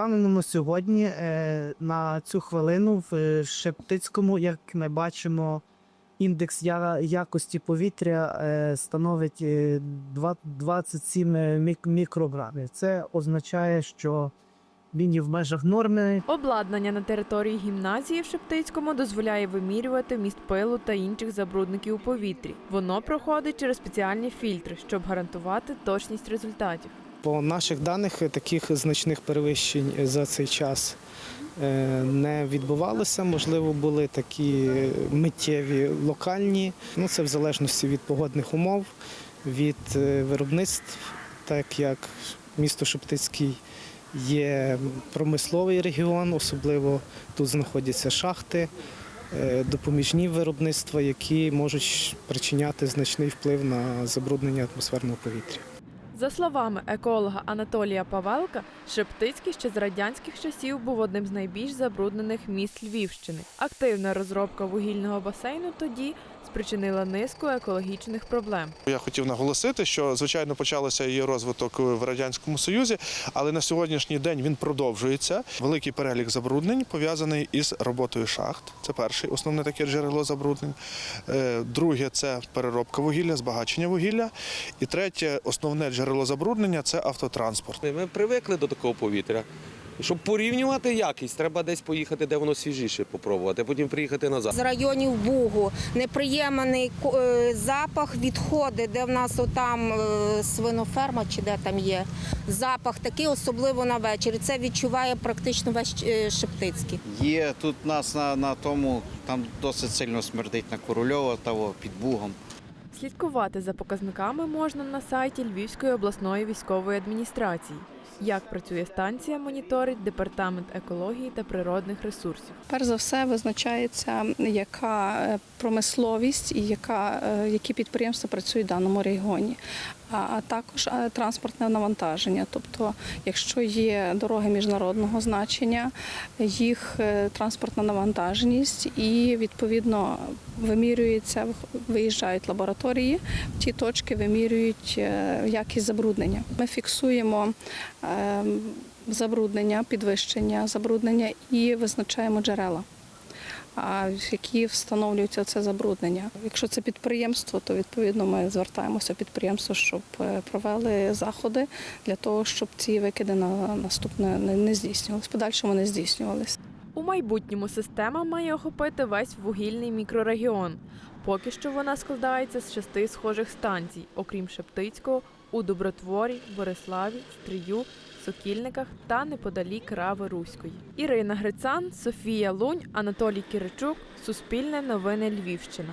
Станом на сьогодні е, на цю хвилину в е, Шептицькому, як ми бачимо, індекс я- якості повітря е, становить е, два- 27 мік- мікрограмів. Це означає, що він є в межах норми. Обладнання на території гімназії в Шептицькому дозволяє вимірювати міст пилу та інших забрудників у повітрі. Воно проходить через спеціальні фільтри, щоб гарантувати точність результатів. По наших даних е, таких значних перевищень за цей час е, не відбувалося. Можливо, були такі е, миттєві локальні. Ну це в залежності від погодних умов, від е, виробництв, так як місто Шептицький є промисловий регіон, особливо тут знаходяться шахти. е, Допоміжні виробництва, які можуть причиняти значний вплив на забруднення атмосферного повітря. За словами еколога Анатолія Павелка, Шептицький ще з радянських часів був одним з найбільш забруднених міст Львівщини. Активна розробка вугільного басейну тоді спричинила низку екологічних проблем. Я хотів наголосити, що звичайно почався її розвиток в радянському союзі, але на сьогоднішній день він продовжується. Великий перелік забруднень пов'язаний із роботою шахт. Це перше основне таке джерело забруднень. Е, Друге це переробка вугілля, збагачення вугілля. І третє основне джерело забруднення це автотранспорт. Ми привикли до такого повітря. Щоб порівнювати якість, треба десь поїхати, де воно свіжіше, попробувати, потім приїхати назад. з районів Бугу. Неприємний е, запах відходи, де в нас отам е, свиноферма чи де там є. Запах такий, особливо на вечір. Це відчуває практично весь е, Шептицький. Є тут нас на, на тому, там досить сильно смердить на Корольова, того під Бугом. Слідкувати за показниками можна на сайті Львівської обласної військової адміністрації. Як працює станція, моніторить департамент екології та природних ресурсів. Перш за все визначається, яка е, промисловість і яка, е, які підприємства працюють в даному регіоні, а, також е, транспортне навантаження. Тобто, якщо є дороги міжнародного значення, їх е, транспортна навантаженість і відповідно вимірюється, виїжджають лабораторії, в ті точки вимірюють е, якість забруднення. Ми фіксуємо е, забруднення, підвищення забруднення і визначаємо джерела. А, які встановлюються це забруднення. Якщо це підприємство, то відповідно ми звертаємося підприємство, щоб е, провели заходи для того, щоб ці викиди на наступне не, здійснювалися. Подальшому не здійснювалися. У майбутньому система має охопити весь вугільний мікрорегіон. Поки що вона складається з шести схожих станцій, окрім Шептицького, у Добротворі, Бориславі, Стрию, Сокільниках та неподалік Рави Руської. Ірина Грицан, Софія Лунь, Анатолій Киричук, Суспільне новини Львівщина.